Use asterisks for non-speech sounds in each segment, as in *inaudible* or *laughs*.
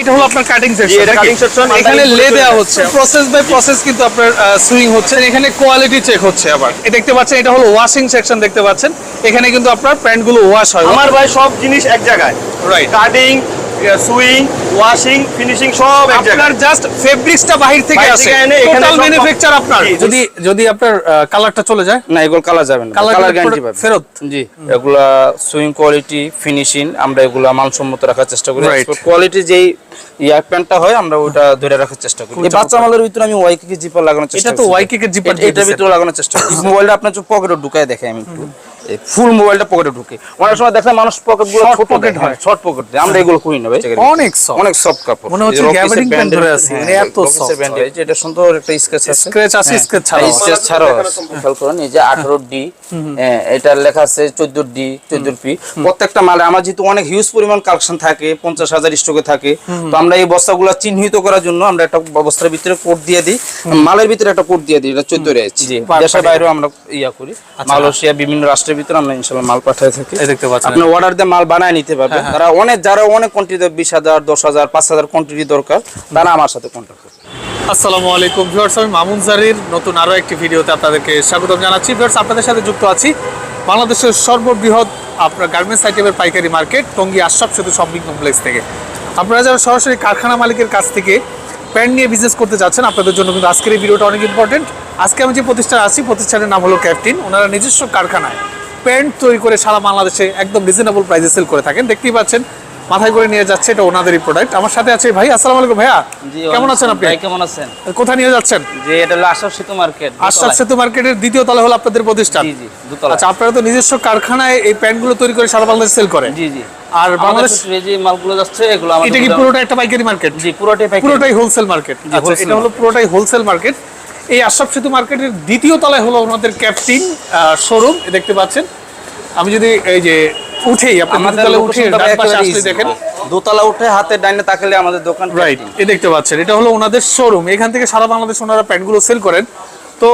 এটা হলো আপনার কাটিং সেকশন এটা কাটিং সেকশন এখানে লে দেওয়া হচ্ছে। প্রসেস বাই প্রসেস কিন্তু আপনার সুইং হচ্ছে। এখানে কোয়ালিটি চেক হচ্ছে আবার। এটা দেখতে পাচ্ছেন এটা হলো ওয়াশিং সেকশন দেখতে পাচ্ছেন। এখানে কিন্তু আপনার প্যান্টগুলো ওয়াশ হয়। আমার ভাই সব জিনিস এক জায়গায়। Right cutting sewing washing finishing সব আপনার জাস্ট ফেব্রিক্সটা বাহির থেকে আসে। টোটাল ম্যানুফ্যাকচার আপনার। যদি যদি আপনার কালারটা চলে যায়? না এগুলো কালার যাবে না। কালার গ্যারান্টি পাবে। ফেরত? জি। এগুলা সুইং কোয়ালিটি ফিনিশিং আমরা এগুলা মানসম্মত রাখার চেষ্টা করি। কোয়ালিটি যেই ইয়া প্যান্টটা হয় আমরা ওটা ধরে রাখার চেষ্টা করি। এই বাচ্চা মালের ভিতরে আমি ওয়াইকে জিপার লাগানোর চেষ্টা এটা তো এটা- এটার ভিতরে লাগানোর চেষ্টা করি। *laughs* মোবাইলটা আপনার পকেটে ঢুকায় দেখে আমি একটু। ফুল মোবাইলটা পকেটে ঢুকে। অনেক সময় দেখলাম মানুষ পকেটগুলো ছোট pocket হয়। হয়। শর্ট পকেট আমরা এগুলো করি না ভাই। অনেক। অনেক সফট কাপড়। মনে হচ্ছে pant এর ধরে আছি, হ্যাঁ, মানে এত হয়। এই যে এটা সুন্দর একটা স্কেচ আছে। স্ক্র্যাচ আছে হ্যাঁ, স্ক্র্যাচ ছাড়াও এই স্কেচ ছাড়াও *laughs* খেয়াল করুন এই যে আঠারো ডি এটা লেখা আছে চোদ্দ ডি চোদ্দ পি প্রত্যেকটা মালে আমার যেহেতু অনেক হিউজ পরিমাণ কালেকশন থাকে পঞ্চাশ হাজার স্টকে থাকে তো আমরা এই বস্তাগুলো চিহ্নিত করার জন্য আমরা একটা বস্তার ভিতরে কোড দিয়ে দিই। মালের ভিতরে একটা কোড দিয়ে দিই এটা চোদ্দ রয়েছে দেশের বাইরেও আমরা ইয়া করি। মালয়েশিয়া বিভিন্ন রাষ্ট্রের ভিতরে আমরা ইনশাল্লাহ মাল পাঠাই থাকি। দেখতে পাচ্ছেন। আপনি অর্ডার দিয়ে মাল বানায় নিতে পারবেন। তারা অনেক যারা অনেক কোয়ান্টিটি বিশ হাজার দশ পাঁচ হাজার কোয়ান্টিটি দরকার তারা আমার সাথে কন্ট্যাক্ট করবে। আসসালামু আলাইকুম ভিউয়ার্স আমি মামুন জারির নতুন আরও একটি ভিডিওতে আপনাদেরকে স্বাগতম জানাচ্ছি। ভিউয়ার্স আপনাদের সাথে যুক্ত আছি বাংলাদেশের সর্ববৃহৎ আপনার গার্মেন্টস আইটেমের পাইকারি মার্কেট টঙ্গী আশরাফ সেতু শপিং কমপ্লেক্স থেকে। আপনারা যারা সরাসরি কারখানা মালিকের কাছ থেকে প্যান্ট নিয়ে বিজনেস করতে যাচ্ছেন আপনাদের জন্য কিন্তু আজকের এই ভিডিওটা অনেক ইম্পর্টেন্ট আজকে আমি যে প্রতিষ্ঠানে আছি প্রতিষ্ঠানের নাম হলো ক্যাপ্টিন ওনারা নিজস্ব কারখানায় প্যান্ট তৈরি করে সারা বাংলাদেশে একদম রিজনেবল প্রাইসে সেল করে থাকেন। দেখতেই পাচ্ছেন মাথায় করে নিয়ে যাচ্ছে এটা ওনাদেরই প্রোডাক্ট আমার সাথে আছে ভাই আসসালামু আলাইকুম ভাইয়া। কেমন আছেন আপনি? ভাই কেমন আছেন? কোথায় নিয়ে যাচ্ছেন? যে এটা হলো আশাব সেতু মার্কেট আশরাফ সেতু মার্কেটের দ্বিতীয় তলা হলো আপনাদের প্রতিষ্ঠান। জি জি দুতলা আচ্ছা আপনারা তো নিজস্ব কারখানায় এই প্যান্টগুলো তৈরি করে সারা বাংলাদেশ সেল করেন। জি জি। আর বাংলাদেশ যে মালগুলো যাচ্ছে এগুলো আমাদের এটা কি পুরোটা একটা পাইকারি মার্কেট? জি পুরোটাই প্যাকেট পুরোটাই হোলসেল মার্কেট আচ্ছা এটা হলো পুরোটাই হোলসেল মার্কেট এই আশরাফ সেতু মার্কেটের দ্বিতীয় তলায় হলো ওনাদের ক্যাপ্টিন শোরুম দেখতে পাচ্ছেন। আমি যদি এই যে উঠেই আপনি আমাদের উঠে। দেখেন। দোতলা উঠে হাতে ডাইনে তাকালে আমাদের দোকান রাইট এ এই দেখতে পাচ্ছেন। এটা হলো ওনাদের শোরুম এখান থেকে সারা বাংলাদেশ ওনারা প্যান্টগুলো সেল করেন। তো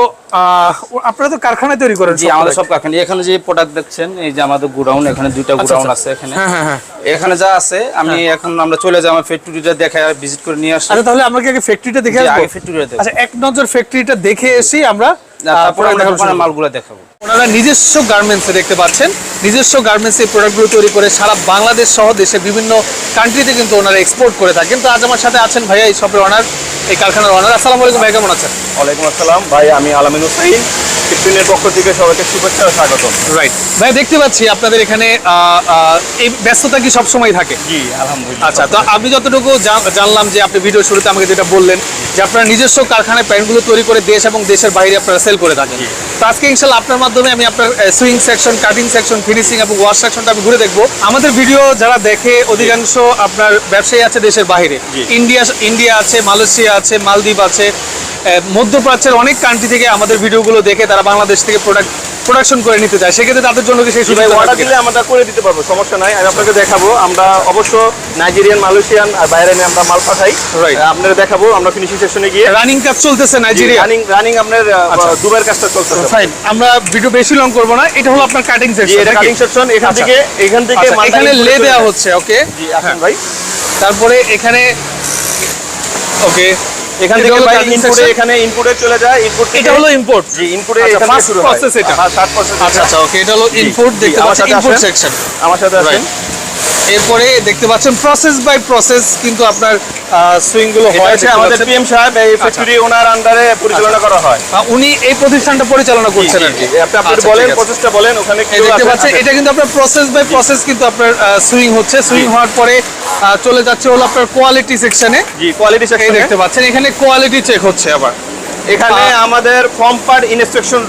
আপনারা তো কারখানায় তৈরি করেন জি আমাদের সব কারখানা। এখানে যে প্রোডাক্ট দেখছেন এই যে আমাদের গোডাউন এখানে দুইটা গোডাউন আচ্ছা। আছে এখানে। হ্যাঁ হ্যাঁ হ্যাঁ। এখানে যা আছে আমি এখন আমরা চলে যাই আমার ফ্যাক্টরিটা দেখে ভিজিট করে নিয়ে আসি। আচ্ছা তাহলে আমরা কি আগে ফ্যাক্টরিটা দেখে আসব? ফ্যাক্টরিটা দেখব। আচ্ছা এক নজর ফ্যাক্টরিটা দেখে আমরা তারপরে আমরা। মালগুলো দেখাবো। ওনারা নিজস্ব গার্মেন্টসে দেখতে পাচ্ছেন। নিজস্ব গার্মেন্টস এই প্রোডাক্টগুলো তৈরি করে সারা বাংলাদেশ সহ দেশের বিভিন্ন কান্ট্রিতে কিন্তু ওনারা এক্সপোর্ট করে থাকেন। তো আজ আমার সাথে আছেন ভাইয়া এই শপের ওনার এই কারখানার ওনার আসসালামু আলাইকুম ভাই কেমন আছেন? ওয়ালাইকুম আসসালাম। ভাই আমি আলামিন হুসাইন ফিফটিনের পক্ষ থেকে সবাইকে শুভেচ্ছা ও স্বাগতম। রাইট ভাই দেখতে পাচ্ছি আপনাদের এখানে এই ব্যস্ততা কি সবসময় থাকে? জি আলহামদুলিল্লাহ। আচ্ছা তো আমি যতটুকু জান- জানলাম যে আপনি ভিডিও শুরুতে আমাকে যেটা বললেন যে আপনারা নিজস্ব কারখানায় প্যান্টগুলো তৈরি করে দেশ এবং দেশের বাইরে আপনারা সেল করে থাকেন। তো আজকে ইনশাল্লাহ আপনার মাধ্যমে আমি আপনার sewing section cutting section finishing এবং ওয়াশ সেকশনটা আমি ঘুরে দেখব। আমাদের ভিডিও যারা দেখে অধিকাংশ আপনার ব্যবসায়ী আছে দেশের বাইরে। ইন্ডিয়া ইন্ডিয়া আছে মালয়েশিয়া আছে মালদ্বীপ আছে মধ্যপ্রাচ্যের অনেক কান্ট্রি থেকে আমাদের ভিডিওগুলো দেখে তারা বাংলাদেশ থেকে প্রোডাক্ট প্রোডাকশন করে নিতে চায়। সেক্ষেত্রে তাদের জন্য কি সেই সুবিধা অর্ডার দিলে আমরা করে দিতে পারব সমস্যা নাই। আমি আপনাকে দেখাবো আমরা অবশ্য নাইজেরিয়ান মালয়েশিয়ান আর বাইরে আমরা মাল পাঠাই। আপনারা দেখাবো আমরা ফিনিশিং সেকশনে গিয়ে রানিং কাজ চলতেছে নাইজেরিয়া রানিং রানিং আপনার দুবার দুবাইয়ের কাজটা চলতেছে। ফাইন আমরা ভিডিও বেশি লং করব না। এটা হলো আপনার কাটিং জি সেকশন এটা কাটিং সেকশন এখান আচ্ছা। থেকে এখান থেকে এখানে লে দেওয়া হচ্ছে ওকে জি আসেন ভাই। তারপরে এখানে ওকে এখান থেকে ভাই ইনপুটে এখানে ইনপুটে চলে যায়। ইনপুট এটা হলো ইম্পোর্ট জি ইনপুটে আচ্ছা, এখান থেকে শুরু হয়। process এটা। হ্যাঁ থার্ড প্রসেস আচ্ছা আচ্ছা ওকে এটা হলো ইনপুট দেখতে আমার পাচ্ছেন সাথে ইনপুট সেকশন আমার সাথে আছেন এরপরে দেখতে পাচ্ছেন প্রসেস বাই প্রসেস কিন্তু আপনার সুইংগুলো এটা হয় হচ্ছে দেখতে আমাদের পিএম সাহেব এই ফ্যাক্টরি ওনার আন্ডারে পরিচালনা করা হয়। উনি এই প্রতিষ্ঠানটা পরিচালনা করছেন আর কি। আপনি আপনি আচ্ছা, বলেন। প্রসেসটা বলেন ওখানে কি দেখতে পাচ্ছেন এটা কিন্তু আপনার প্রসেস বাই প্রসেস কিন্তু আপনার সুইং হচ্ছে। সুইং হওয়ার পরে চলে যাচ্ছে হলো আপনার কোয়ালিটি সেকশনে জি কোয়ালিটি সেকশনে দেখতে পাচ্ছেন এখানে কোয়ালিটি চেক হচ্ছে আবার। এখানে আমাদের ফর্ম পার্ট ইনস্পেকশন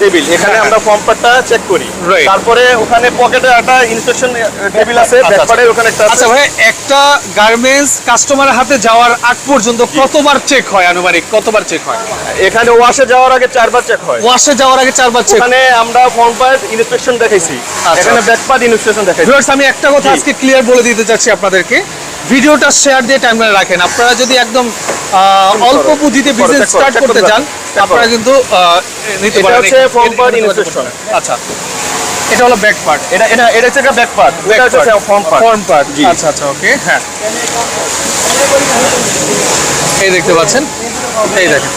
টেবিল এখানে হ্যাঁ, আমরা ফর্ম পার্টটা চেক করি। তারপরে ওখানে পকেটে একটা ইনস্পেকশন টেবিল আছে আচ্ছা, ব্যাক আচ্ছা। পার্টের ওখানে একটা আচ্ছা ভাই একটা গার্মেন্টস কাস্টমারের হাতে যাওয়ার আগ পর্যন্ত কতবার চেক হয় আনুমানিক? কতবার চেক হয়? এখানে ওয়াশে যাওয়ার আগে চারবার চেক হয়। ওয়াশে যাওয়ার আগে চারবার চেক ওখানে আমরা ফর্ম পার্ট ইনস্পেকশন দেখাইছি। আচ্ছা। এখানে ব্যাক পার্ট ইনস্পেকশন দেখাইছি। ভিউয়ার্স আমি একটা কথা আজকে ক্লিয়ার বলে দিতে চাচ্ছি আপনাদেরকে। ভিডিওটা শেয়ার দিয়ে টাইমলাইনে রাখেন। আপনারা যদি একদম অল্প পুঁজিতে বিজনেস স্টার্ট করতে চান আপনারা কিন্তু নিতে এটা পারেন। আচ্ছা এটা হলো ব্যাক পার্ট এটা এটা এটা হচ্ছে ব্যাক পার্ট এটা হচ্ছে ফর্ম পার্ট ফর্ম পার্ট জি। আচ্ছা আচ্ছা ওকে হ্যাঁ। এই দেখতে পাচ্ছেন। এই দেখেন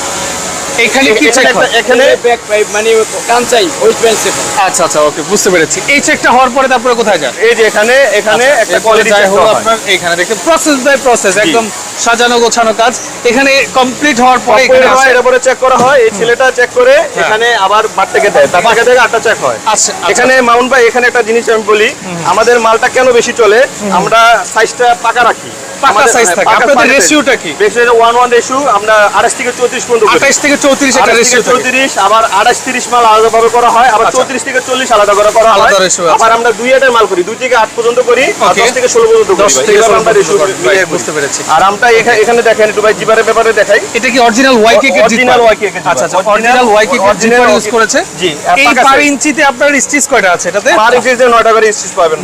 এখানে কি চেক এখানে ব্যাক পাইপ মানে কাঞ্চাই ওয়েস্ট বেঞ্চ থেকে আচ্ছা আচ্ছা ওকে বুঝতে পেরেছি। এই চেকটা হওয়ার পরে তারপরে কোথায় যায়? এই যে এখানে এখানে একটা কোয়ালিটি চেক হলো আপনার এখানে দেখতে প্রসেস বাই প্রসেস একদম সাজানো গোছানো কাজ। এখানে কমপ্লিট হওয়ার পরে এখানে হয় আসে। এর পরে চেক করা হয় এই ছেলেটা চেক করে এখানে আবার বার থেকে দেয়। তার থেকে থেকে আটটা চেক হয়। আচ্ছা আচ্ছা। এখানে মাউন্ট ভাই এখানে একটা জিনিস আমি বলি আমাদের মালটা কেন বেশি চলে? আমরা সাইজটা পাকা রাখি। পাকা আমাদের- হ্যাঁ, থাকে। আপনাদের পাকা size। ratio টা কি? Ratio ওয়ান ওয়ান রেশিও আমরা আড়াইশ থেকে চৌত্রিশ পর্যন্ত করি। আঠাইশ থেকে চৌত্রিশ একটা রেশিও থেকে চৌত্রিশ আবার আড়াইশ তিরিশ মাল আলাদা ভাবে করা হয় আবার আচ্ছা। চৌত্রিশ থেকে চল্লিশ আলাদা করে করা হয় আলাদা ratio আবার আমরা দুই হাজার মাল করি দুই থেকে আট পর্যন্ত করি আর Okay. দশ থেকে ষোলো পর্যন্ত করি দশ ভাই। থেকে আমরা পর্যন্ত মিলিয়ে বুঝতে পেরেছি। আর আমরা এখানে দেখেন একটু ভাই জিবারের ব্যাপারে দেখাই এটা কি অরিজিনাল ওয়াই কেক এর Original YK আচ্ছা আচ্ছা অরিজিনাল ওয়াই কেক এর ইউজ করেছে জি, এই পার ইঞ্চিতে আপনার স্টিচ কয়টা আছে এটাতে পার ইঞ্চিতে নয়টা করে স্টিচ পাবেন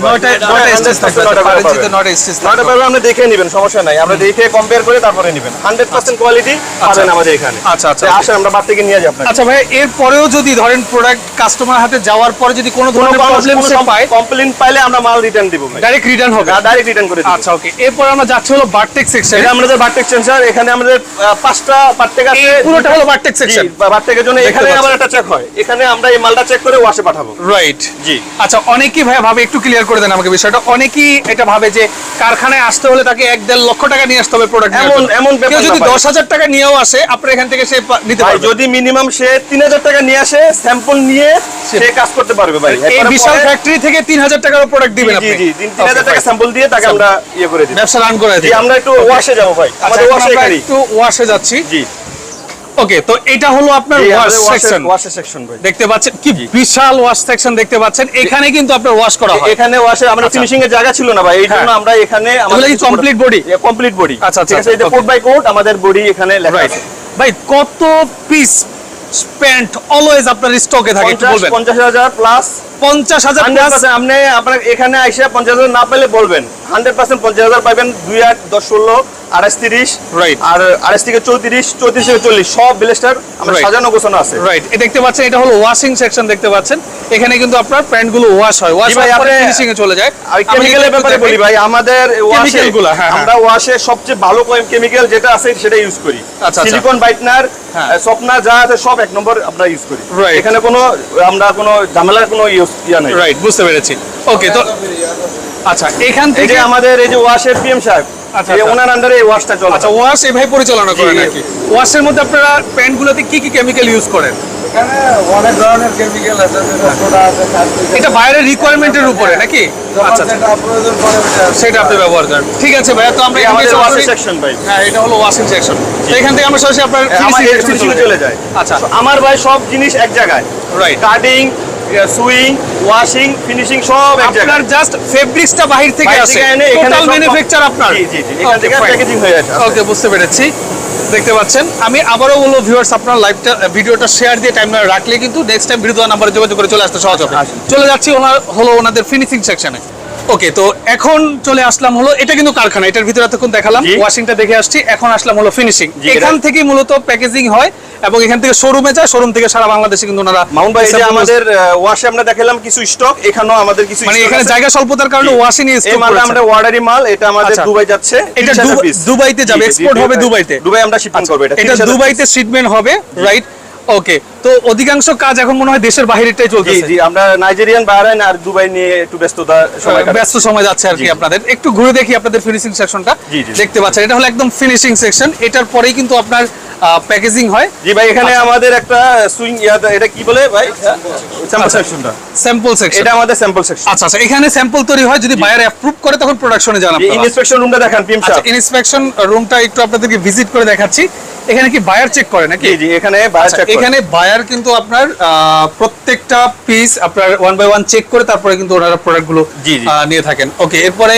স্টিচ থাকবে করে স্টিচ আপনি দেখে নেবেন সমস্যা নাই। আমরা দেখে কম্পেয়ার করে তারপরে নেবেন। হান্ড্রেড পার্সেন্ট কোয়ালিটি পাবেন আমাদের এখানে। আচ্ছা, আচ্ছা, আসেন আমরা বাদ থেকে নিয়ে যাই আচ্ছা ভাই এর পরেও যদি ধরেন প্রোডাক্ট কাস্টমার হাতে যাওয়ার পরে যদি কোনো ধরনের প্রবলেম সে পায় কমপ্লেন পাইলে আমরা মাল রিটার্ন দিব ভাই। ডাইরেক্ট রিটার্ন হবে। ডাইরেক্ট রিটার্ন করে দিব। আচ্ছা ওকে। এরপর আমরা যাচ্ছি হলো বারটেক সেকশন এটা আমাদের বারটেক সেন্সার এখানে আমাদের পাঁচটা বারটেক আছে। পুরোটা হলো বারটেক সেকশন বারটেকের জন্য এখানে আবার একটা চেক হয়। এখানে আমরা এই মালটা চেক করে ওয়াশে পাঠাবো। রাইট জি। আচ্ছা অনেকেই ভাই ভাবে একটু ক্লিয়ার করে দেন আমাকে বিষয়টা। অনেকেই এটা ভাবে যে কারখানায় আসতে হলে তাকে এক দেড় লক্ষ টাকা নিয়ে আসতে হবে প্রোডাক্ট এমন- এমন কেউ যদি দশ হাজার টাকা নিয়েও আসে আপনার এখান থেকে সে নিতে পারবে যদি মিনিমাম সে তিন হাজার টাকা নিয়ে আসে স্যাম্পল নিয়ে সে কাজ করতে পারবে ভাই। এই বিশাল ফ্যাক্টরি থেকে তিন হাজার টাকার প্রোডাক্ট দিবেন আপনি। জি তিন তিন হাজার টাকা স্যাম্পল দিয়ে তাকে আমরা ইয়ে করে দিই। ব্যবসা রান করে দিই। আমরা একটু ওয়াশে যাব ভাই। আচ্ছা আমাদের ওয়াশে একটু ওয়াশে যাচ্ছি। জি। ওকে তো এটা হলো আপনার ওয়াশ সেকশন ওয়াশে সেকশন ভাই। দেখতে পাচ্ছেন? কি বিশাল ওয়াশ সেকশন দেখতে পাচ্ছেন। এখানে কিন্তু আপনার ওয়াশ করা হয়। এখানে ওয়াশে আমরা ফিনিশিং এর জায়গা ছিল না ভাই এই জন্য হ্যাঁ। আমরা এখানে এগুলো কি complete body? কমপ্লিট বডি আচ্ছা, আচ্ছা, ঠিক আছে এটা okay. কোড বাই কোড আমাদের বডি এখানে লেখা আছে। ভাই কত পিস প্যান্ট অলওয়েজ আপনার স্টকে থাকে একটু 50 বলবেন। 50000 প্লাস পঞ্চাশ হাজার হান্ড্রেড প্লাস আপনি আপনার এখানে আইসা পঞ্চাশ হাজার না পেলে বলবেন। হান্ড্রেড পার্সেন্ট পঞ্চাশ হাজার পাবেন দুই আট দশ ষোলো। আড়াইশ তিরিশ Right. আর আড়াইশ থেকে চৌত্রিশ চৌত্রিশ থেকে চল্লিশ সব ব্লেস্টার আমরা সাজানো গোছানো আছে রাইট দেখতে পাচ্ছেন এটা হলো ওয়াশিং সেকশন দেখতে পাচ্ছেন এখানে কিন্তু আপনার প্যান্টগুলো ওয়াশ হয় ওয়াশ জি ভাই, পরে ফিনিশিং এ চলে যায় আর আমি কেমিক্যালের ব্যাপারে দেখাই। বলি ভাই আমাদের ওয়াশে Chemical গুলা, হ্যাঁ, হ্যাঁ। আমরা ওয়াশে সবচেয়ে ভালো কেমিক্যাল যেটা আছে সেটা ইউজ করি আচ্ছা, আচ্ছা। সিলিকন হ্যাঁ। যা আছে সব এক নম্বর আমরা ইউজ করি. এখানে কোনো আমরা কোনো ঝামেলার কোনো ইউজ ইয়া নাই রাইট বুঝতে পেরেছি ওকে তো আচ্ছা এখান এই থেকে যে আমাদের এই যে ওয়াশের পিএম সাহেব এই আচ্ছা। ওনার আন্ডারে এই ওয়াশটা চলে। আচ্ছা ওয়াশ এভাবে পরিচালনা করেন নাকি? ওয়াশের মধ্যে আপনারা প্যান্ট গুলোতে কি কি কেমিক্যাল ইউজ করেন? এখানে অনেক ধরনের কেমিক্যাল আছে যেটা সোডা আছে কার্বলিক এটা বাইরের রিকোয়ারমেন্টের উপরে নাকি? আচ্ছা আচ্ছা। প্রয়োজন পড়ে সেটা আপনি ব্যবহার করেন। ঠিক আছে ভাইয়া তো আমরা এই আমাদের ওয়াশের সেকশন ভাই। হ্যাঁ এটা হলো ওয়াশিং সেকশন তো এখান থেকে আমরা সরাসরি আপনার এই ফিনিশিং চলে চলে যায়। আচ্ছা। আমার ভাই সব জিনিস এক জায়গায়। Right cutting sewing washing finishing সব এক আপনার জাস্ট ফেব্রিক্সটা বাহির থেকে আসে। টোটাল ম্যানুফ্যাকচার আপনার। জি জি এখান থেকে প্যাকেজিং হয়ে আছে ওকে বুঝতে পেরেছি। দেখতে পাচ্ছেন আমি আবারও বলব ভিউয়ার্স আপনার লাইভটা ভিডিওটা শেয়ার দিয়ে টাইম রাখলে কিন্তু নেক্সট টাইম ভিডিও নাম্বারে যোগাযোগ করে চলে আসতে সহজ হবে। চলে যাচ্ছি ওনার হলো ওনাদের ফিনিশিং সেকশনে ওকে তো এখন চলে আসলাম হলো এটা কিন্তু কারখানা এটার ভিতরে এতক্ষণ দেখালাম ওয়াশিংটা দেখে আসছি এখন আসলাম হলো ফিনিশিং এখান থেকে মূলত প্যাকেজিং হয় এবং এখান থেকে শোরুমে যায় শোরুম থেকে সারা বাংলাদেশে কিন্তু ওনারা মাউন্ট এই যে আমাদের ওয়াশে আমরা দেখালাম কিছু স্টক এখানেও আমাদের কিছু মানে এখানে জায়গা স্বল্পতার কারণে। ওয়াশিং এই স্টক মালটা আমরা অর্ডারি মাল এটা আমাদের আচ্ছা। দুবাই যাচ্ছে এটা 30,000 দুবা- piece। দুবাইতে যাবে, জি, হবে দুবাইতে। দুবাই আমরা শিপমেন্ট করব এটা এটা দুবাইতে শিপমেন্ট হবে রাইট ওকে তো অধিকাংশ কাজ এখন মনে হয় দেশের বাইরেটাই জি চলতেছে। জি আমরা নাইজেরিয়ান বাহরাইন আর দুবাই নিয়ে একটু ব্যস্ততা সময় ব্যস্ত সময় যাচ্ছে আর কি আপনাদের। একটু ঘুরে দেখি আপনাদের ফিনিশিং সেকশনটা জি, জি। দেখতে পাচ্ছেন এটা হলো একদম ফিনিশিং সেকশন এটার পরেই কিন্তু আপনার প্যাকেজিং হয়। জি ভাই এখানে আচ্ছা। আমাদের একটা সুইং এটা কি বলে ভাই? স্যাম্পল। সেকশনটা স্যাম্পল সেকশন এটা আমাদের স্যাম্পল সেকশন আচ্ছা আচ্ছা এখানে স্যাম্পল তৈরি হয় যদি বায়ার অ্যাপ্রুভ করে তখন প্রোডাকশনে যান আপনারা। ইনস্পেকশন রুমটা দেখান আচ্ছা সাহেব ইন্সপেকশন রুমটা একটু আপনাদেরকে ভিজিট করে দেখাচ্ছি। এখানে কি বায়ার চেক করে নাকি? জি জি এখানে বাইরে আচ্ছা, চেক এখানে বায়ার কিন্তু আপনার প্রত্যেকটা পিস আপনার ওয়ান বাই ওয়ান চেক করে তারপরে কিন্তু ওনারা প্রোডাক্টগুলো জি, জি। আহ, নিয়ে থাকেন। ওকে এরপরে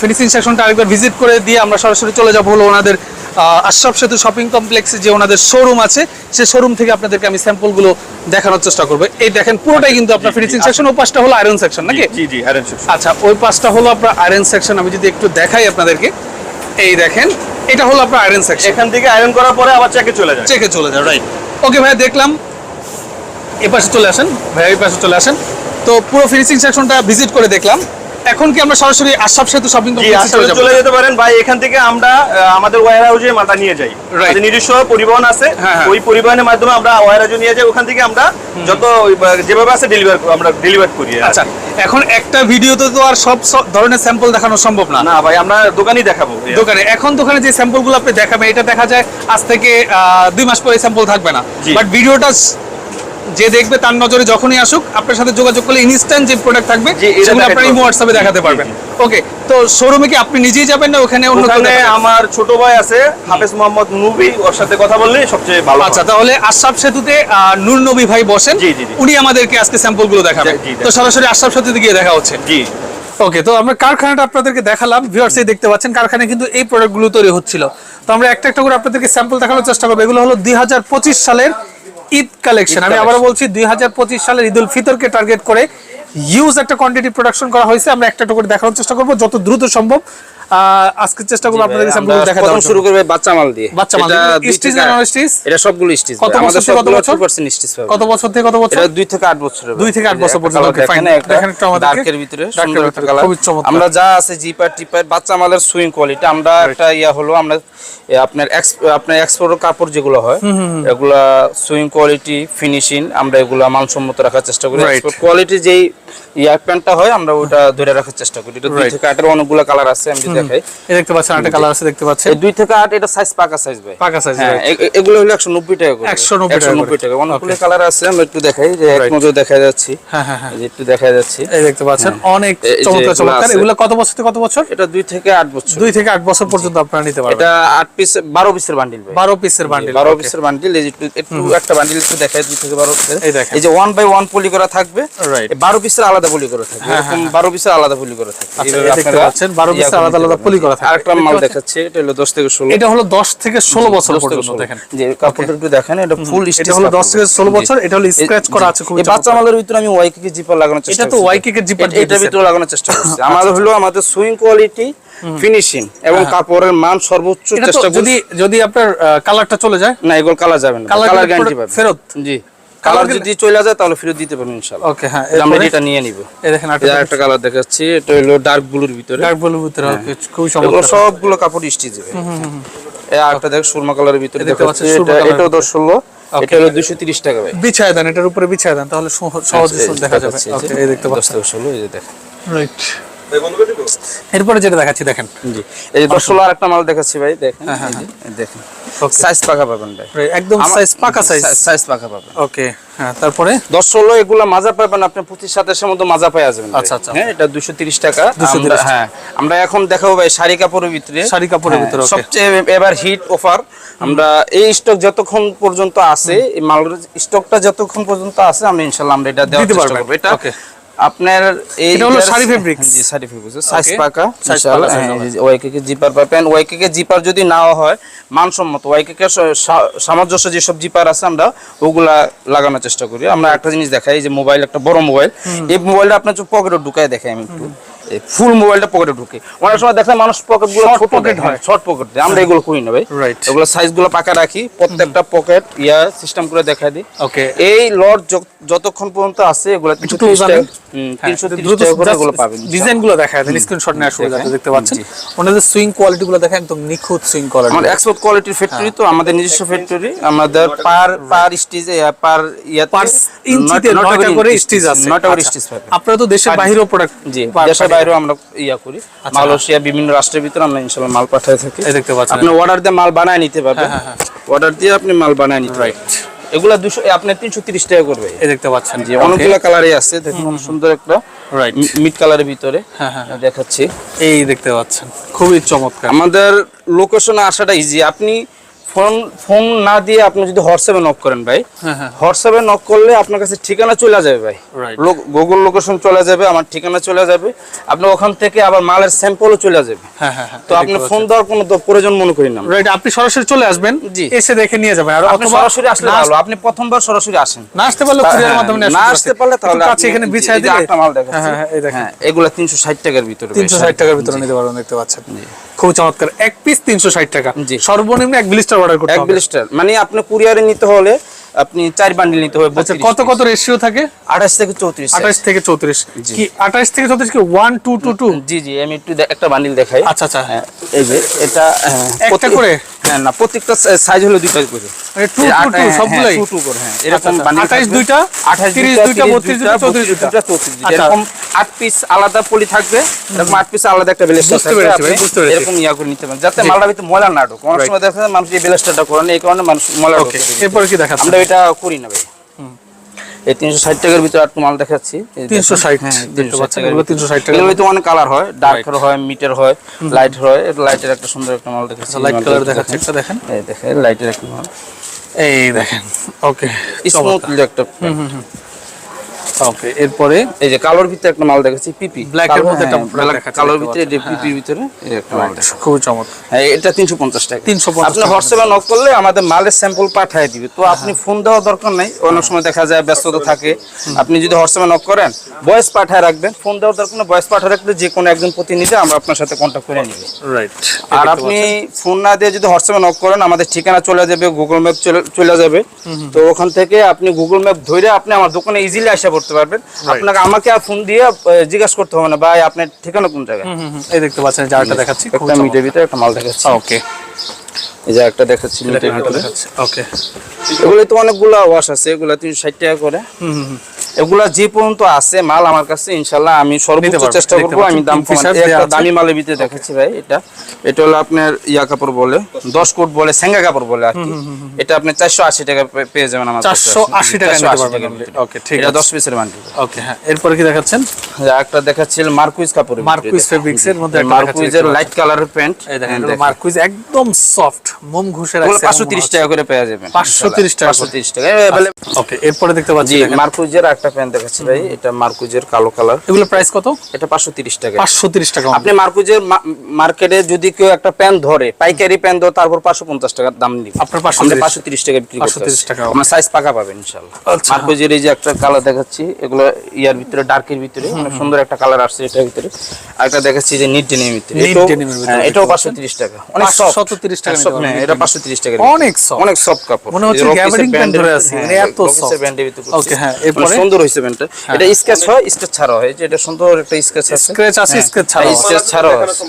ফিনিশিং সেকশনটা আরেকবার ভিজিট করে দিয়ে আমরা সরাসরি চলে যাব হলো ওনাদের আশরাফ সেতু শপিং কমপ্লেক্সে যে ওনাদের শোরুম আছে সে শোরুম থেকে আপনাদেরকে আমি স্যাম্পলগুলো দেখানোর চেষ্টা করব। এই দেখেন পুরোটাই কিন্তু আপনার ফিনিশিং সেকশন ও পাশটা হলো আয়রন সেকশন নাকি? জি জি আয়রন সেকশন আচ্ছা ওই পাশটা হলো আপনার আয়রন সেকশন আমি যদি একটু দেখাই আপনাদেরকে। এই দেখেন এটা হলো আপনার আয়রন সেকশন এখান থেকে আয়রন করার পরে আবার চেকে চলে যায়। চেকে চলে যায় রাইট ওকে ভাই দেখলাম। এ পাশে চলে আসেন। ভাই এই পাশে চলে আসেন। তো পুরো ফিনিশিং সেকশনটা ভিজিট করে দেখলাম। এখন কি আমরা সরাসরি আশরাফ সেতু শপিং কমপ্লেক্সে চলে যেতে পারেন। ভাই এখান থেকে আমরা আমাদের ওয়ার হাউসে মালটা নিয়ে যাই. আমাদের নিজস্ব পরিবহন আছে। হ্যাঁ, হ্যাঁ। ওই পরিবহনের মাধ্যমে আমরা ওয়ার হাউসে নিয়ে যাই। ওখান থেকে আমরা যত যেভাবে আছে ডেলিভার আমরা ডেলিভার করি আচ্ছা এখন একটা ভিডিওতে তো আর সব সব ধরনের স্যাম্পল দেখানো সম্ভব না। না ভাই আমরা দোকানই দেখাবো। দোকানে এখন দোকানে যে স্যাম্পলগুলো আপনি দেখাবেন এটা দেখা যায় আজ থেকে দুই মাস পরে স্যাম্পল থাকবে না। বাট ভিডিওটা যে দেখবে তার নজরে যখনই আসুক আপনার সাথে যোগাযোগ করলে ইনস্ট্যান্ট যে প্রোডাক্ট থাকবে সেগুলো আপনার ইমো হোয়াটসঅ্যাপে দেখাতে পারবেন। ওকে তো শোরুমে কি আপনি নিজেই যাবেন না ওখানে অন্য ওখানে আমার ছোট ভাই আছে হাফেজ মোহাম্মদ নুবি ওর সাথে কথা বললে সবচেয়ে ভালো আচ্ছা তাহলে আশরাফ সেতুতে নূর নবী ভাই বসেন। উনি আমাদেরকে আজকে স্যাম্পলগুলো দেখাবেন তো সরাসরি আশরাফ সেতুতে গিয়ে দেখা হচ্ছে। জি। ওকে তো আমরা কারখানাটা আপনাদেরকে দেখালাম ভিউয়ার্সই দেখতে পাচ্ছেন কারখানায় কিন্তু এই প্রোডাক্টগুলো তৈরি হচ্ছিল। তো আমরা একটা একটা করে আপনাদেরকে স্যাম্পল দেখানোর চেষ্টা করব। এগুলো হলো দুই হাজার পঁচিশ সালের ঈদ কালেকশন আমি আবারও বলছি দুই সালের ঈদ উল ফিতরকে টার্গেট করে ইউজ একটা কোয়ান্টিটি প্রোডাকশন করা হয়েছে। আমরা একটা করে দেখানোর চেষ্টা করব যত দ্রুত সম্ভব। আজকে চেষ্টা করব আপনাদেরকে স্যাম্পল আমরা দেখা প্রথম শুরু করবে বাচ্চা মাল দিয়ে। বাচ্চা মাল স্টিচ না আট- non-স্টিচ? এটা সবগুলো স্টিচ কত বছর থেকে কত বছর? 2% স্টিচ পাবে কত বছর থেকে কত বছর? এটা দুই থেকে আট বছরের দুই থেকে আট বছর পর্যন্ত, okay, fine. দেখেন একটু আমাদেরকে। ডার্কের ভিতরে সুন্দর একটা কালার খুবই চমৎকার। আমরা যা আছে জিপার টিপার বাচ্চা মালের সুইং কোয়ালিটি আমরা একটা ইয়া হলো আমরা আপনার আপনার এক্সপোর্ট কাপড় যেগুলো হয় এগুলা সুইং কোয়ালিটি ফিনিশিং আমরা এগুলা মানসম্মত রাখার চেষ্টা করি। এক্সপোর্ট কোয়ালিটি যেই ইয়া প্যান্টটা হয় আমরা ওটা ধরে রাখার চেষ্টা করি। এটা দুই. থেকে আটের অনেকগুলো কালার আছে আমি দেখাই। এই দেখতে পাচ্ছেন একটা কালার আছে দেখতে পাচ্ছেন। এই দুই থেকে আট এটা সাইজ পাকা সাইজ ভাই। পাকা size, হ্যাঁ right. এ- এ- এগুলো হলো একশো নব্বই টাকা করে। 190 টাকা করে। 190 টাকা অনেকগুলো কালার আছে আমরা একটু দেখাই যে এক নজর দেখা যাচ্ছি। হ্যাঁ হ্যাঁ হ্যাঁ। একটু দেখা যাচ্ছি। এই দেখতে পাচ্ছেন অনেক চমৎকার চমৎকার। এগুলো কত বছর থেকে কত বছর? এটা দুই থেকে আট বছর। দুই থেকে আট বছর পর্যন্ত আপনারা নিতে পারবেন। এটা আট পিস বারো পিসের বান্ডিল ভাই। বারো পিসের বান্ডিল বারো পিসের বান্ডিল এই একটু একটু একটা বান্ডিল একটু দেখাই দুই থেকে বারো পিসের এই দেখেন। এই যে ওয়ান বাই ওয়ান পলি করা থাকবে. এই বারো পিসের আলাদা পলি করা থাকবে। হ্যাঁ, এরকম বারো পিসের আলাদা পলি করা থাকবে। আচ্ছা, দেখতে পাচ্ছেন, 12 পিসের আলাদা নিতে পলি করা থাকবে। আরেকটা মাল পাচ্ছেন? এটা হলো দশ থেকে ষোলো। এটা হলো দশ থেকে ষোলো বছর পর্যন্ত দেখেন। যে কাপড়টা একটু দেখেন এটা ফুল এটা হলো 10 থেকে 16 বছর, এটা হলো scratch করা আছে, খুবই এই বাচ্চা মালের ভিতরে আমি ওয়াইকে জিপার লাগানোর চেষ্টা এটা তো করছি। YKK জিপার এটা- দিয়ে এটার দিছেন। ভিতরে লাগানোর চেষ্টা করছি। আমাদের হলো আমাদের সুইং কোয়ালিটি ফিনিশিং এবং কাপড়ের মান সর্বোচ্চ চেষ্টা যদি করছি। যদি আপনার কালারটা চলে যায় না এগুলো কালার যাবে না। কালার গ্যারান্টি পাবে। ফেরত? জি। কালার যদি চলে যায় তাহলে ফেরত দিতে পারবেন ইনশাআল্লাহ। ওকে হ্যাঁ আমরা এটা নিয়ে নিব। এই দেখেন একটা কালার দেখাচ্ছি এটা হলো ডার্ক ব্লুর ভিতরে। ডার্ক ব্লুর ভিতরে খুবই এগুলো চমৎকার সবগুলো কাপড় স্টিচ দিবে এই আরেকটা দেখ সুরমা কালারের ভিতরে দেখতে দেখাচ্ছি এটা এটাও দশ ষোলো এটা হলো দুশো তিরিশ টাকা ভাই। বিছায় দেন এটার উপরে বিছায় দেন তাহলে সহ- সহজে দেখা যাবে। ওকে এই দেখতে পাচ্ছেন। থেকে ষোলো এই যে দেখেন রাইট এরপরে যেটা দেখাচ্ছি দেখেন। জি। এই যে দশ ষোলো আরেকটা মাল দেখাচ্ছি ভাই দেখেন। এই যে, এই দেখেন। সাইজ পাকা পাবেন ভাই। একদম সাইজ পাকা সাইজ সাইজ পাকা পাবেন। ওকে হ্যাঁ তারপরে? দশ ষোলো এগুলো মাজা পাবেন আপনি পঁচিশ সাতাশের মধ্যে মাজা পাই আসবেন আচ্ছা, আচ্ছা। হ্যাঁ এটা দুশো তিরিশ টাকা। 230 আমরা- হ্যাঁ আমরা এখন দেখাবো ভাই শাড়ি কাপড়ের ভিতরে। শাড়ি কাপড়ের হ্যাঁ, ভিতরে, সবচেয়ে এবার হিট অফার। আমরা এই স্টক যতক্ষণ পর্যন্ত আছে এই মালের স্টকটা যতক্ষণ পর্যন্ত আছে আমরা ইনশাল্লাহ আমরা এটা দেওয়ার দিতে চেষ্টা এটা. আপনার এই এটা হলো শাড়ি fabrics? জি শাড়ি ফেব্রিক সাইজ পাকা ইনশাআল্লাহ। ওয়াইকেকে ওয়াইকে জিপার পাবেন ওয়াইকে জিপার যদি নাও হয় মানসম্মত। ওয়াইকে সামঞ্জস্য যেসব জিপার আছে আমরা ওগুলা লাগানোর চেষ্টা করি। আমরা একটা জিনিস দেখাই যে মোবাইল একটা বড় মোবাইল। এই মোবাইলটা আপনার পকেটে ঢুকায় দেখাই আমি একটু। ফুল মোবাইলটা পকেটে ঢুকে। অনেক সময় দেখা যায় মানুষ পকেটগুলো ছোট pocket হয়। শর্ট পকেট দেয়। আমরা এগুলো করি না ভাই। Right. এগুলো সাইজগুলো পাকা রাখি। প্রত্যেকটা পকেট ইয়া সিস্টেম করে দেখাই দিই। ওকে এই লট যতক্ষণ পর্যন্ত আছে এগুলো। হুম, হ্যাঁ, 330 দ্রুত টাকা করে এগুলো পাবেন ডিজাইনগুলো দেখায় দেন স্ক্রিনশট নেওয়ার সুবিধা দেখেন। দেখতে পাচ্ছেন। ওনাদের সুইং কোয়ালিটি গুলো দেখেন একদম নিখুঁত সুইং কোয়ালিটি আমাদের এক্সপোর্ট কোয়ালিটির ফ্যাক্টরি তো আমাদের নিজস্ব ফ্যাক্টরি আমাদের পার পার স্টিজে পার ইয়াতে পার ইঞ্চিতে নয়টা নয়টা করে স্টিচ আছে। নয়টা করে। স্টিচ আপনারা তো দেশের বাইরেও প্রোডাক্ট জি দেশের বাইরেও আমরা ইয়া করি। মালয়েশিয়া বিভিন্ন রাষ্ট্রের ভিতরে আমরা ইনশাআল্লাহ মাল পাঠাতে থাকি। দেখতে পাচ্ছেন। আপনি অর্ডার দিয়ে মাল বানায় নিতে পারবেন। হ্যাঁ, হ্যাঁ, অর্ডার দিয়ে আপনি মাল বানায় নিতে রাইট এগুলা দুশো আপনি তিনশো তিরিশ টাকা করবে। এই দেখতে পাচ্ছেন। জি অনেকগুলো কালারই আছে। দেখুন সুন্দর একটা রাইট মিড কালারের ভিতরে হ্যাঁ, হ্যাঁ, দেখাচ্ছি। এই দেখতে পাচ্ছেন। খুবই চমৎকার। আমাদের লোকেশনে আসাটা ইজি আপনি ফোন ফোন না দিয়ে আপনি যদি হোয়াটসঅ্যাপে নক করেন ভাই হ্যাঁ, হ্যাঁ। হোয়াটসঅ্যাপে নক করলে আপনার কাছে ঠিকানা চলে যাবে ভাই। গুগল লোকেশন চলে যাবে আমার ঠিকানা চলে যাবে আপনি ওখান থেকে আবার মালের স্যাম্পলও চলে যাবে। হ্যাঁ হ্যাঁ হ্যাঁ তো আপনি ফোন দেওয়ার কোনো তো প্রয়োজন মনে করি না। রাইট আপনি সরাসরি চলে আসবেন জি। এসে দেখে নিয়ে যাবেন। আর আপনি অথবা সরাসরি আসলে ভালো আপনি প্রথমবার সরাসরি আসেন। না আসতে পারলে কুরিয়ার হ্যাঁ, মাধ্যমে না আসতে পারলে তাহলে কাছে এখানে বিছায় এই যে দিলে আটটা মাল দেখাচ্ছি। হ্যাঁ হ্যাঁ এই দেখেন। হ্যাঁ এগুলা তিনশো ষাট টাকার ভিতরে ভাই, 360 টাকার ভিতরে নিতে পারবেন দেখতে পাচ্ছেন। খুব চমৎকার এক পিস তিনশো ষাট টাকা সর্বনিম্ন এক ব্লিস্টার অর্ডার করতে এক ব্লিস্টার মানে আপনি কুরিয়ারে নিতে হলে আপনি চার বান্ডিল নিতে হবে আচ্ছা কত কত রেশিও থাকে আঠাশ থেকে চৌত্রিশ আঠাশ থেকে চৌত্রিশ জি। কি আঠাশ থেকে চৌত্রিশ কি ওয়ান টু টু টু জি জি আমি একটু একটা বান্ডিল দেখাই আচ্ছা আচ্ছা হ্যাঁ, এই যে এটা হ্যাঁ, একটা করে? হ্যাঁ না প্রত্যেকটা সাইজ হলো দুইটা করে মানে হ্যাঁ, সবগুলোই করে, হ্যাঁ। আচ্ছা, এরকম আচ্ছা। বান্ডিল 28 দুইটা, 28 30 দুইটা, দুইটা, 30 32 দুইটা, 34 দুইটা। দুইটা, 34 দুইটা। আচ্ছা। এরকম আট পিস আলাদা পলি থাকবে। এরকম আট পিস আলাদা একটা ব্লেস্টার বুঝতে পেরেছি। এরকম ইয়া করে নিতে পারেন। যাতে মালটা ভিতরে ময়লা না ঢোকে। অনেক সময় দেখা যায় মানুষ এই ব্লেস্টারটা করে না এই কারণে মানুষ ময়লা ঢোকে। এরপরে কি আমরা এটা করি না ভাই। এই তিনশো ষাট টাকার ভিতরে মাল দেখাচ্ছি। এই দেখুন। 360 হ্যাঁ, দেখতে 360 পাচ্ছেন, টাকার এগুলো ভিতরে। 360 টাকার এগুলোর ভিতরে অনেক কালার হয়। ডার্কের হয় মিটের হয় লাইট হয় লাইটের একটা সুন্দর একটা মাল দেখাচ্ছি। লাইট কালার একটু দেখেন। একটা দেখেন। এই দেখেন লাইটের একটা মাল। এই দেখেন ওকে স্মুথ একটা ওকে এরপরে এই যে কালোর ভিতরে একটা মাল দেখাচ্ছি পিপি এর মধ্যে একটা দেখাচ্ছে, কালোর ভিতরে পাচ্ছেন। পিপির ভিতরে এই একটা মাল দেখাচ্ছি। খুবই চমৎকার। হ্যাঁ এটা তিনশো পঞ্চাশ টাকা। 350 আপনি হোয়াটসঅ্যাপে নক করলে আমাদের মালের স্যাম্পল পাঠিয়ে দিবে। তো আপনি ফোন দেওয়ার দরকার নাই অনেক সময় দেখা যায় ব্যস্ততা থাকে। আপনি যদি হোয়াটসঅ্যাপে নক করেন ভয়েস পাঠিয়ে রাখবেন। ফোন দেওয়ার দরকার নেই ভয়েস পাঠিয়ে রাখলে যে কোনো একজন প্রতিনিধি আমরা আপনার সাথে কন্ট্যাক্ট করে নিবে। রাইট আর আপনি ফোন না দিয়ে যদি হোয়াটসঅ্যাপে নক করেন আমাদের ঠিকানা চলে যাবে গুগল ম্যাপ চলে যাবে। তো ওখান থেকে আপনি গুগল ম্যাপ ধরে আপনি আমার দোকানে ইজিলি আসা করতে পারবেন। আপনাকে আমাকে আর ফোন দিয়ে জিজ্ঞাসা করতে হবে না। ভাই আপনার ঠিকানা কোন জায়গায়? এই দেখতে পাচ্ছেন জারটা দেখাচ্ছি একটা মিটের ভিতরে একটা মাল দেখাচ্ছি। ওকে এই যে একটা দেখাচ্ছি মিটের ভিতরে। ওকে এগুলো তো অনেকগুলো ওয়াশ আছে এগুলো তিনশো ষাট টাকা করে। এগুলা যে পর্যন্ত আছে মাল আমার কাছে ইনশাল্লাহ আমি সর্বোচ্চ চেষ্টা করব। আমি দাম একটা দামি মালের ভিতরে দেখাচ্ছি ভাই এটা। এটা হলো আপনার ইয়া কাপড় বলে দশ কোট বলে সেঙ্গা কাপড় বলে আর কি। এটা আপনি চারশো আশি টাকা পেয়ে যাবেন আমার কাছে। 480 টাকা নিতে 480 পারবেন টাকার only। ভিতরে। Okay, ঠিক আছে। দশ পিসের বান্ডিল। ওকে হ্যাঁ এরপরে কি দেখাচ্ছেন? একটা দেখাচ্ছিল মার্কুইজ কাপড় মার্কুইজ ফেব্রিক্স এর মধ্যে মার্কুইজের লাইট কালারের প্যান্ট এই দেখেন মার্কুইজ একদম সফট মোম ঘুষে রাখছে পাঁচশো তিরিশ টাকা করে পেয়ে যাবেন। 530 টাকা পাঁচশো করে। তিরিশ টাকা। ওকে এরপরে দেখতে পাচ্ছি। মার্কুইজের একটা প্যান্ট দেখাচ্ছি ভাই এটা মার্কুইজের কালো কালার। এগুলো প্রাইস কত? এটা পাঁচশো তিরিশ টাকা। পাঁচশো তিরিশ টাকা। আপনি মার্কুজের মার্কেটে যদি কেউ একটা প্যান ধরে পাইকারি প্যান ধরে তারপর পাঁচশো পঞ্চাশ টাকার দাম নিবে। আপনার 530 আমরা পাঁচশো তিরিশ টাকা বিক্রি করতে 530 টাকা। আপনার সাইজ পাকা পাবেন ইনশাল্লাহ। আচ্ছা। মার্কুজের এই যে একটা কালার দেখাচ্ছি এগুলো ইয়ার ভিতরে ডার্কের ভিতরে অনেক সুন্দর একটা কালার আসছে এটার ভিতরে। আর একটা দেখাচ্ছি যে নিট ডেনিমের ভিতরে। এটাও- denim এর ভিতরে হ্যাঁ, এটাও পাঁচশো তিরিশ টাকা। অনেক soft। 530 টাকা হ্যাঁ, হ্যাঁ, এটা denim। পাঁচশো তিরিশ টাকা অনেক soft। অনেক সফট কাপড়। মনে হচ্ছে pant band-এর- ধরে আছে, মানে এত ভিতরে Okay, হ্যাঁ, এরপরে? সুন্দর হয়েছে প্যান্টটা। এটা স্কেচ হয় স্কেচ ছাড়া হয়। যে এটা সুন্দর একটা স্কেচ আছে। Scratch আছে, হ্যাঁ, scratch ছাড়াও আছে। স্কেচ ছাড়াও আছে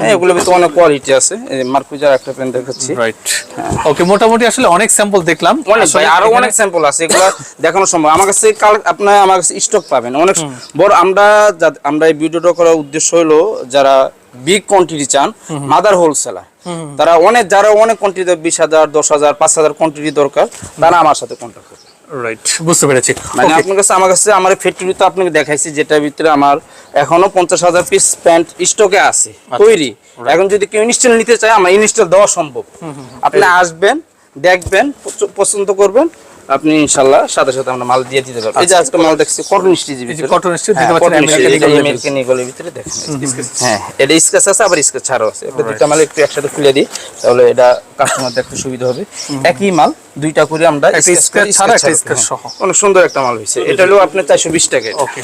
হ্যাঁ এগুলো ভিতরে অনেক কোয়ালিটি আছে। এই মার্কুজার একটা পেন দেখাচ্ছি। রাইট ওকে মোটামুটি আসলে অনেক স্যাম্পল দেখলাম। হ্যাঁ। অনেক ভাই আরও অনেক স্যাম্পল আছে। এগুলো দেখানো সম্ভব। আমার কাছে কাল আপনার আমার কাছে স্টক পাবেন। অনেক বড় আমরা আমরা এই ভিডিওটা করার উদ্দেশ্য হলো যারা বিগ কোয়ান্টিটি চান মাদার হোলসেলার তারা অনেক যারা অনেক কোয়ান্টিটি বিশ হাজার দশ হাজার পাঁচ হাজার কোয়ান্টিটি দরকার তারা আমার সাথে কন্ট্যাক্ট করবে। রাইট বুঝতে পেরেছি। মানে আপনার কাছে আমার কাছে আমার আপনাকে দেখাইছি যেটার ভিতরে আমার এখনও পঞ্চাশ হাজার পিস প্যান্ট স্টকে আছে আচ্ছা। তৈরি। এখন যদি কেউ ইনস্টল নিতে চায় আমার ইনস্টল দেওয়া সম্ভব। আপনি আসবেন দেখবেন পছন্দ করবেন আপনি ইনশাল্লাহ সাথে সাথে আমরা মাল দিয়ে দিতে পারব। এই যে আজকে মাল দেখছি কটন স্টিচ আচ্ছা। পাচ্ছেন, label। আমেরিকান ইগলের ভিতরে। দেখেন। হ্যাঁ এটা স্কেচ আছে আবার স্কেচ ছাড়াও আছে। এটা দুইটা মাল একটু একসাথে খুলে দিই তাহলে এটা কাস্টমার দেখতে সুবিধা হবে। একই মাল দুইটা করে আমরা একটা ছাড়া, হ্যাঁ। সহ। অনেক সুন্দর একটা মাল হয়েছে। এটা হলো আপনার চারশো বিশ টাকা ওকে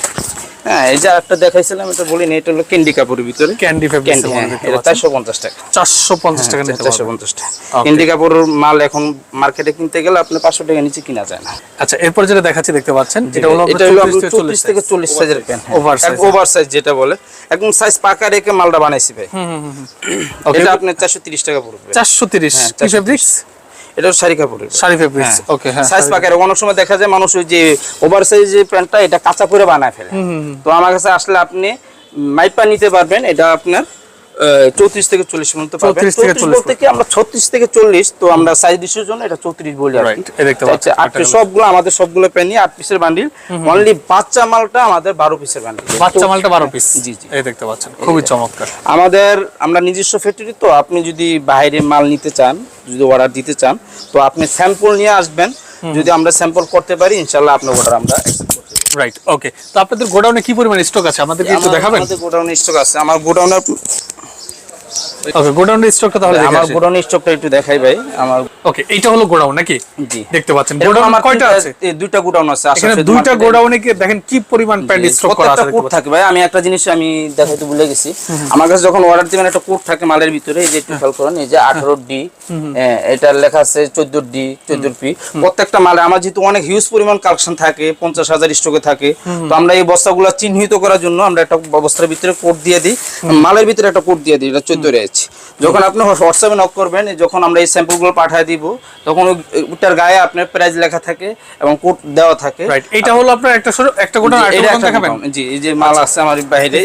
হ্যাঁ এই যে একটা দেখাইছিলাম এটা বলিনি এটা হলো ক্যান্ডি কাপড়ের ভিতরে। ক্যান্ডি ফেব্রিক্স ক্যান্ডি হ্যাঁ এটা চারশো পঞ্চাশ টাকা। চারশো পঞ্চাশ টাকা চারশো পঞ্চাশ টাকা। ক্যান্ডি কাপড়ের মাল এখন মার্কেটে কিনতে গেলে আপনার পাঁচশো টাকা নিচে কিনা যায় না। আচ্ছা এরপর যেটা দেখাচ্ছি দেখতে পাচ্ছেন এটা হলো এটা হলো চল্লিশ থেকে চল্লিশ সাইজের প্যান্ট size, ওভার সাইজ যেটা বলে একদম সাইজ পাকা রেখে মালটা বানাইছি ভাই। এটা আপনার চারশো তিরিশ টাকা পড়বে। চারশো তিরিশ। এটা শাড়ি কাপড়ের শাড়ি ফেব্রিক্স ওকে হ্যাঁ সাইজ পাকা অনেক সময় দেখা যায় মানুষ ওই যে ওভার সাইজ যে প্যান্টটা এটা কাঁচা করে বানায় ফেলে। তো আমার কাছে আসলে আপনি মাইপা নিতে পারবেন এটা আপনার চৌত্রিশ থেকে চল্লিশ পর্যন্ত পাবেন। 34 থেকে 34 40 আমরা ছত্রিশ থেকে চল্লিশ তো আমরা সাইজ ডিসের জন্য এটা চৌত্রিশ বলি আর দেখতে আট পিস সবগুলো আমাদের সবগুলো প্যানি আট পিসের বান্ডিল অনলি বাচ্চা মালটা আমাদের বারো পিসের বান্ডিল বাচ্চা মালটা বারো পিস জি, জি। এই দেখতে পাচ্ছেন খুবই চমৎকার। আমাদের আমরা নিজস্ব ফ্যাক্টরি তো আপনি যদি বাইরে মাল নিতে চান যদি অর্ডার দিতে চান তো আপনি স্যাম্পল নিয়ে আসবেন। যদি আমরা স্যাম্পল করতে পারি ইনশাল্লাহ আপনার অর্ডার আমরা। রাইট ওকে তো আপনাদের গোডাউনে কি পরিমাণ স্টক আছে? আমাদেরকে একটু দেখাবেন? আমাদের গোডাউনে স্টক আছে। আমার গোডাউনে ওকে গোডাউনের স্টকটা তাহলে আমার স্টকটা একটু দেখাই ভাই আমার ওকে এইটা হলো গোডাউন নাকি? জি। দেখতে পাচ্ছেন। গোডাউন আমার কয়টা আছে? এই দুইটা গোডাউন আছে এখানে দুইটা গোডাউনে কি দেখেন কি পরিমাণ স্টক করা আছে কোড থাকে ভাই আমি একটা জিনিস আমি দেখাইতে ভুলে গেছি। আমার কাছে যখন অর্ডার দিবেন একটা কোড থাকে মালের ভিতরে এই যে একটু খেয়াল করেন এই যে আঠারো ডি এটা লেখা আছে চোদ্দ ডি চোদ্দ পি প্রত্যেকটা মালে আমার যেহেতু অনেক হিউজ পরিমাণ কালেকশন থাকে পঞ্চাশ হাজার স্টকে থাকে তো আমরা এই বস্তাগুলো চিহ্নিত করার জন্য আমরা একটা বস্তার ভিতরে কোড দিয়ে দিই। মালের ভিতরে একটা কোড দিয়ে দিই এটা চোদ্দ রয়েছে যখন আপনি হোয়াটসঅ্যাপে নক করবেন যখন আমরা এই স্যাম্পলগুলো পাঠিয়ে দিব তখন ওটার গায়ে আপনার প্রাইস লেখা থাকে এবং কোড দেওয়া থাকে। রাইট এটা হলো আপনার একটা একটা গোডাউন একটা দেখাবেন? জি এই যে মাল আছে আমার বাইরে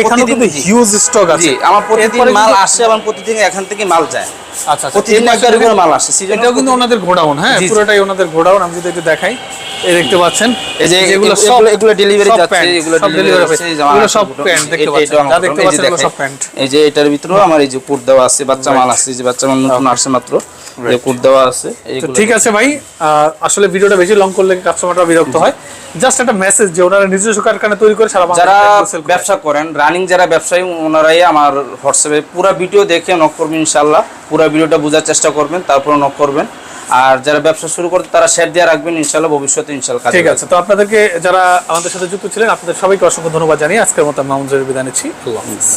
এখানেও কিন্তু হিউজ স্টক আছে জি আমার প্রতিদিন মাল আসে এবং প্রতিদিন এখান থেকে মাল যায়। আচ্ছা আচ্ছা। প্রতিদিন একটা করে মাল আসে এটাও কিন্তু ওনাদের গোডাউন হ্যাঁ। পুরোটাই ওনাদের গোডাউন আমি যদি একটু দেখাই। এই দেখতে পাচ্ছেন। এই যে এগুলো- সব এগুলো ডেলিভারি যাচ্ছে এগুলো ডেলিভারি এই এগুলো সব প্যান্ট দেখতে পাচ্ছেন। যা দেখতে। এই পাচ্ছেন এগুলো সব প্যান্ট এই যে এটার ভিতরেও আমার এই যে কোড দেওয়া আছে বাচ্চা মাল আছে যে বাচ্চা মাল নতুন আসছে মাত্র। যে কোড দেওয়া আছে এইগুলো ঠিক আছে ভাই আসলে ভিডিওটা বেশি লং করলে কাস্টমাররা বিরক্ত হয়। জাস্ট একটা মেসেজ যে ওনারা নিজস্ব কারখানা তৈরি করে সারা যারা। ব্যবসা করেন রানিং যারা ব্যবসায়ী ওনারাই আমার হোয়াটসঅ্যাপে পুরো ভিডিও দেখে নক করবেন ইনশাল্লাহ পুরো ভিডিওটা বোঝার চেষ্টা করবেন তারপর নক করবেন। আর যারা ব্যবসা শুরু করতে তারা শেয়ার দিয়ে রাখবেন ইনশাল্লাহ ভবিষ্যতে ইনশাল্লাহ ঠিক আছে তো আপনাদেরকে যারা আমাদের সাথে যুক্ত ছিলেন আপনাদের সবাইকে অসংখ্য ধন্যবাদ জানিয়ে আজকের মতো মামুন বিদায় নিচ্ছি। আল্লাহ হাফিজ।